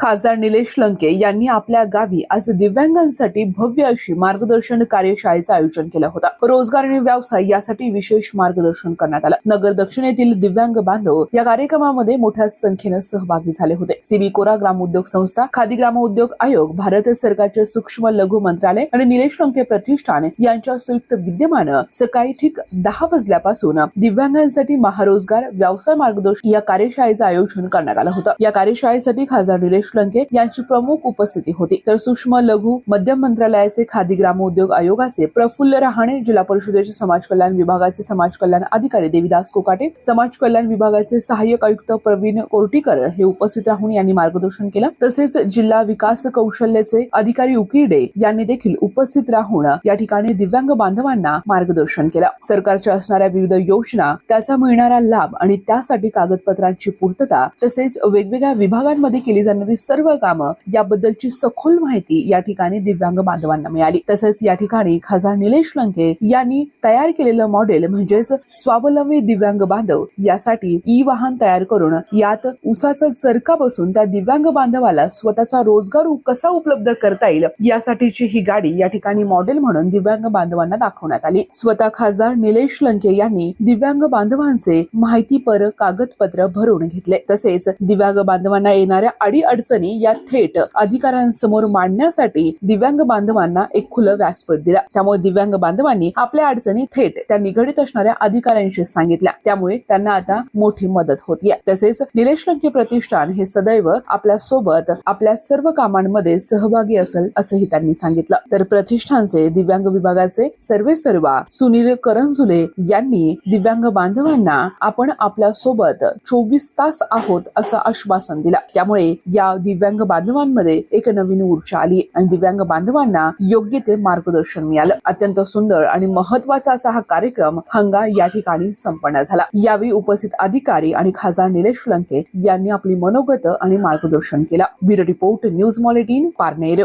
खासदार निलेश लंके यांनी आपल्या गावी आज दिव्यांगांसाठी भव्य अशी मार्गदर्शन कार्यशाळेचं आयोजन केलं होतं. रोजगार आणि व्यवसाय यासाठी विशेष मार्गदर्शन करण्यात आलं. नगर दक्षिणेतील दिव्यांग बांधव या कार्यक्रमामध्ये मोठ्या संख्येनं सहभागी झाले होते. सीबी कोरा ग्राम उद्योग संस्था खादी ग्राम उद्योग आयोग भारत सरकारचे सूक्ष्म लघु मंत्रालय आणि निलेश लंके प्रतिष्ठान यांच्या संयुक्त विद्यमानं सकाळी ठीक दहा वाजल्यापासून दिव्यांगांसाठी महारोजगार व्यवसाय मार्गदर्शन या कार्यशाळेचं आयोजन करण्यात आलं होतं. या कार्यशाळेसाठी खासदार निलेश लंके यांची प्रमुख उपस्थिती होती. तर सूक्ष्म लघु मध्यम मंत्रालयाचे खादी ग्रामोद्योग आयोगाचे प्रफुल्ल रहाणे जिल्हा परिषदेचे समाज कल्याण विभागाचे समाज कल्याण अधिकारी देविदास कोकाटे समाज कल्याण विभागाचे सहाय्यक आयुक्त प्रवीण कोर्टीकर हे उपस्थित राहून यांनी मार्गदर्शन केलं. तसेच जिल्हा विकास कौशल्याचे अधिकारी उकिरडे यांनी देखील उपस्थित राहून या ठिकाणी दिव्यांग बांधवांना मार्गदर्शन केलं. सरकारच्या असणाऱ्या विविध योजना त्याचा मिळणारा लाभ आणि त्यासाठी कागदपत्रांची पूर्तता तसेच वेगवेगळ्या विभागांमध्ये केली जाणारी सर्व कामं याबद्दलची सखोल माहिती या ठिकाणी दिव्यांग बांधवांना मिळाली. तसेच या ठिकाणी खासदार निलेश लंके यांनी तयार केलेलं मॉडेल म्हणजेच स्वावलंबी दिव्यांग बांधव यासाठी ई वाहन तयार करून यात उसाचा चरका बसून त्या दिव्यांग बांधवाला स्वतःचा रोजगार कसा उपलब्ध करता येईल यासाठीची ही गाडी या ठिकाणी मॉडेल म्हणून दिव्यांग बांधवांना दाखवण्यात आली. स्वतः खासदार निलेश लंके यांनी दिव्यांग बांधवांचे माहितीपर कागदपत्र भरून घेतले. तसेच दिव्यांग बांधवांना येणाऱ्या अडी अडचणी या थेट अधिकाऱ्यांसमोर मांडण्यासाठी दिव्यांग बांधवांना एक खुलं व्यासपीठ दिलं. त्यामुळे दिव्यांग बांधवांनी आपल्या अडचणी थेट त्या निगडीत असणाऱ्या अधिकाऱ्यांशी सांगितल्या. त्यामुळे त्यांना आता मोठी मदत होतीये. तसेच निलेश लंके प्रतिष्ठान हे सदैव आपल्यासोबत आपल्या सर्व कामांमध्ये सहभागी असेल असंही त्यांनी सांगितलं. तर प्रतिष्ठानचे दिव्यांग विभागाचे सर्वे सर्वा सुनील करंजुले यांनी दिव्यांग बांधवांना आपण आपल्यासोबत चोवीस तास आहोत असं आश्वासन दिलं. त्यामुळे या दिव्यांग बांधवांमध्ये एक नवीन ऊर्जा आली आणि दिव्यांग बांधवांना योग्य ते मार्गदर्शन मिळालं. अत्यंत सुंदर आणि महत्त्वाचा असा हा कार्यक्रम हंगा या ठिकाणी संपन्न झाला. यावेळी उपस्थित अधिकारी आणि खासदार निलेश लंके यांनी आपली मनोगत आणि मार्गदर्शन केला. ब्युरो रिपोर्ट न्यूज मॉलिटीन पारनेर.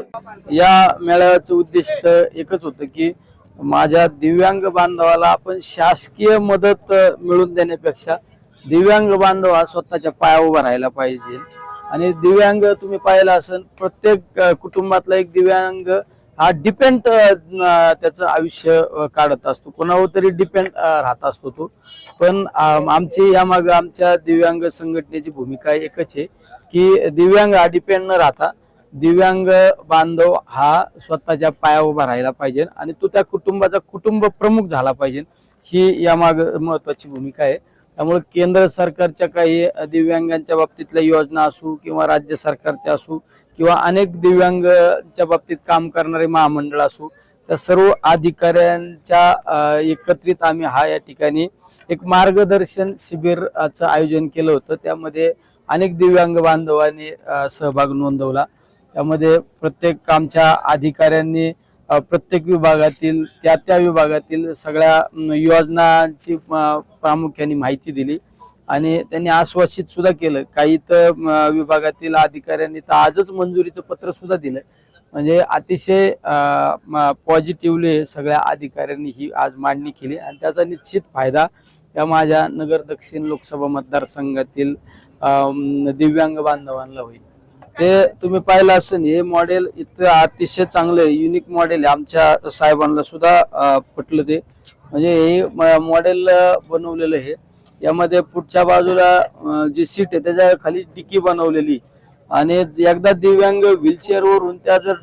या मेळाव्याचं उद्दिष्ट एकच होतं की माझ्या दिव्यांग बांधवाला आपण शासकीय मदत मिळवून देण्यापेक्षा दिव्यांग बांधव हा स्वतःच्या पायावर उभा राहायला पाहिजे. आणि दिव्यांग तुम्ही पाहिलं असेल प्रत्येक कुटुंबातला एक दिव्यांग हा डिपेंड त्याचं आयुष्य काढत असतो. कोणावर तरी डिपेंड राहत असतो तो. पण आमची यामागे आमच्या दिव्यांग संघटनेची भूमिका एकच आहे की दिव्यांग हा डिपेंड न राहता दिव्यांग बांधव हा स्वतःच्या पाया उभा राहिला पाहिजे आणि तो त्या कुटुंबाचा कुटुंब प्रमुख झाला पाहिजे ही यामाग महत्वाची भूमिका आहे. त्यामुळे केंद्र सरकारच्या काही दिव्यांगांच्या बाबतीतल्या योजना असू किंवा राज्य सरकारच्या असू किंवा अनेक दिव्यांगच्या बाबतीत काम करणारे महामंडळ असू त्या सर्व अधिकाऱ्यांच्या एकत्रित आम्ही हा या ठिकाणी एक मार्गदर्शन शिबिराचं आयोजन केलं होतं. त्यामध्ये अनेक दिव्यांग बांधवांनी सहभाग नोंदवला. त्यामध्ये प्रत्येक आमच्या अधिकाऱ्यांनी प्रत्येक विभागातील त्या त्या विभागातील सगळ्या योजनांची प्रामुख्याने माहिती दिली. आणि त्यांनी आश्वासित सुद्धा केलं. काही तर विभागातील अधिकाऱ्यांनी तर आजच मंजुरीचं पत्र सुद्धा दिलं. म्हणजे अतिशय पॉझिटिव्हली सगळ्या अधिकाऱ्यांनी ही आज मांडणी केली. आणि त्याचा निश्चित फायदा या माझ्या नगर दक्षिण लोकसभा मतदारसंघातील दिव्यांग बांधवांना होईल. ते तुम्ही पाहिलं असेल हे मॉडेल इतकं अतिशय चांगलं आहे युनिक मॉडेल आहे. आमच्या साहेबांना सुद्धा पटलं ते. म्हणजे हे मॉडेल बनवलेलं आहे. यामध्ये पुढच्या बाजूला जी सीट आहे त्याच्याखाली डिकी बनवलेली. आणि एकदा दिव्यांग व्हीलचेअर वरून त्या जर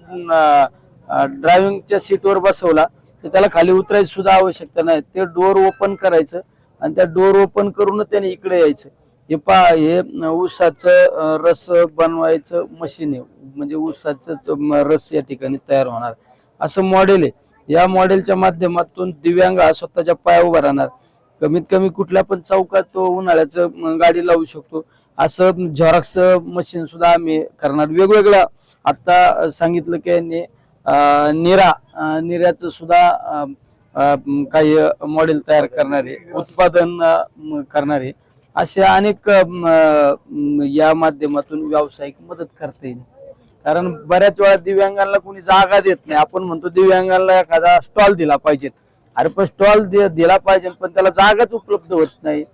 ड्रायव्हिंगच्या सीटवर बसवला तर त्याला खाली उतरायची सुद्धा आवश्यकता नाही. ते डोअर ओपन करायचं आणि त्या डोअर ओपन करूनच त्याने इकडे यायचं. हे पा हे ऊसाचं रस बनवायचं मशीन आहे. म्हणजे ऊसाचं रस या ठिकाणी तयार होणार. असं मॉडेल आहे. या मॉडेलच्या माध्यमातून दिव्यांग हा स्वतःच्या पाया उभा राहणार. कमीत कमी कुठल्या पण चौकात तो उन्हाळ्याचं गाडी लावू शकतो. असं झेरॉक्स मशीन सुद्धा आम्ही करणार. वेगवेगळ्या आता सांगितलं की ने निरा निऱ्याचं सुद्धा काही मॉडेल तयार करणारे उत्पादन करणारे. असे अनेक अं, या माध्यमातून व्यावसायिक मदत करता येईल. कारण बऱ्याच वेळा दिव्यांगांना कोणी जागा देत नाही. आपण म्हणतो दिव्यांगांना एखादा स्टॉल दिला पाहिजे. अरे पण स्टॉल दिला पाहिजे पण त्याला जागाच उपलब्ध होत नाही.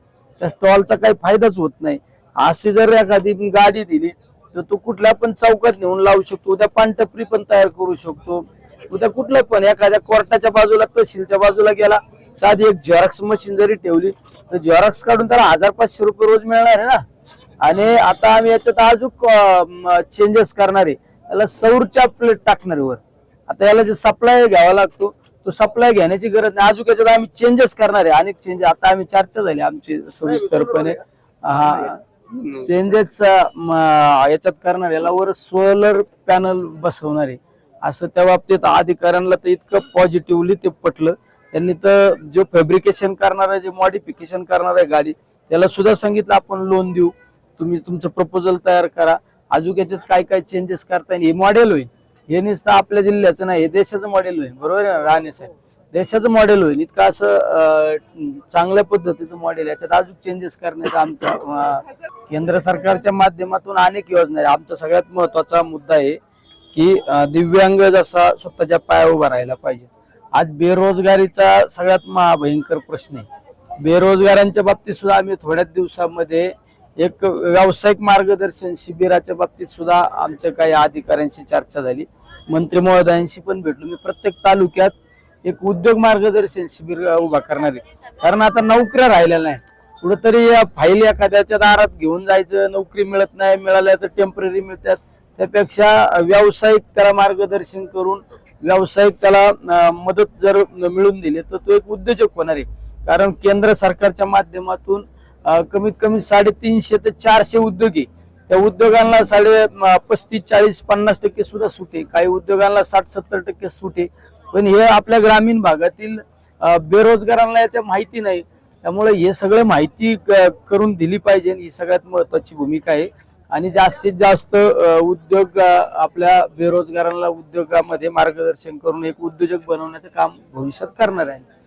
त्या स्टॉलचा काही फायदाच होत नाही. अशी जर एखादी गाडी दिली तर तो कुठल्या पण चौकात नेऊन लावू शकतो. उद्या पानटपरी पण तयार करू शकतो. उद्या कुठलं पण एखाद्या कोर्टाच्या बाजूला तहसीलच्या बाजूला गेला साधी एक झेरॉक्स मशीन जरी ठेवली तर झेरॉक्स काढून त्याला हजार पाचशे रुपये रोज मिळणार आहे ना? आणि आता आम्ही याच्यात अजून चेंजेस करणार आहे. त्याला सौरच्या प्लेट टाकणार वर. आता याला जे सप्लाय घ्यावा लागतो तो सप्लाय घेण्याची गरज नाही. अजून याच्यात आम्ही चेंजेस करणार आहे. अनेक चेंज आता आम्ही चर्चा झाली आमची सविस्तरपणे. हा. चेंजेस याच्यात करणार याला वर सोलर पॅनल बसवणार आहे. असं त्या बाबतीत अधिकाऱ्यांना तर इतकं पॉझिटिव्हली ते पटलं. त्यांनी तर जो फॅब्रिकेशन करणार आहे जे मॉडिफिकेशन करणार आहे गाडी त्याला सुद्धा सांगितलं आपण लोन देऊ. तुम्ही तुमचं प्रपोजल तयार करा. अजून याच्यात काय काय चेंजेस करता येईल? हे मॉडेल होईल. हे नुसतं आपल्या जिल्ह्याचं नाही हे देशाचं मॉडेल होईल. बरोबर आहे ना साहेब? देशाचं मॉडेल होईल. इतकं असं चांगल्या पद्धतीचं मॉडेल याच्यात अजून चेंजेस करण्याचा आमचा केंद्र सरकारच्या माध्यमातून अनेक योजना आहे आमचा सगळ्यात महत्त्वाचा मुद्दा आहे की दिव्यांग जसा स्वतःच्या पाया उभा राहायला पाहिजे. आज बेरोजगारीचा सगळ्यात महाभयंकर प्रश्न आहे. बेरोजगारांच्या बाबतीत सुद्धा आम्ही थोड्याच दिवसामध्ये एक व्यावसायिक मार्गदर्शन शिबिराच्या बाबतीत सुद्धा आमच्या काही अधिकाऱ्यांशी चर्चा झाली. मंत्री महोदयांशी पण भेटलो. मी प्रत्येक तालुक्यात एक उद्योग मार्गदर्शन शिबिर उभा करणार आहे. कारण आता नोकऱ्या राहिल्या नाही कुठंतरी फाईल एखाद्याच्या दारात घेऊन जायचं नोकरी मिळत नाही मिळाल्या तर टेंपररी मिळतात. त्यापेक्षा व्यावसायिक त्याला मार्गदर्शन करून व्यावसायिक त्याला मदत जर मिळून दिली तर तो एक उद्योजक होणार आहे. कारण केंद्र सरकारच्या माध्यमातून कमीत कमी साडेतीनशे ते चारशे उद्योग आहे त्या उद्योगांना साडे पस्तीस चाळीस पन्नास टक्के सुद्धा सूट आहे. काही उद्योगांना साठ सत्तर टक्के सूट आहे. पण हे आपल्या ग्रामीण भागातील बेरोजगारांना याच्या माहिती नाही. त्यामुळे हे सगळं माहिती क- करून दिली पाहिजे ही सगळ्यात महत्वाची भूमिका आहे. आणि जास्तीत जास्त उद्योग आपल्या बेरोजगारांना उद्योगामध्ये मार्गदर्शन करून एक उद्योजक बनवण्याचं काम भविष्यात करणार आहे.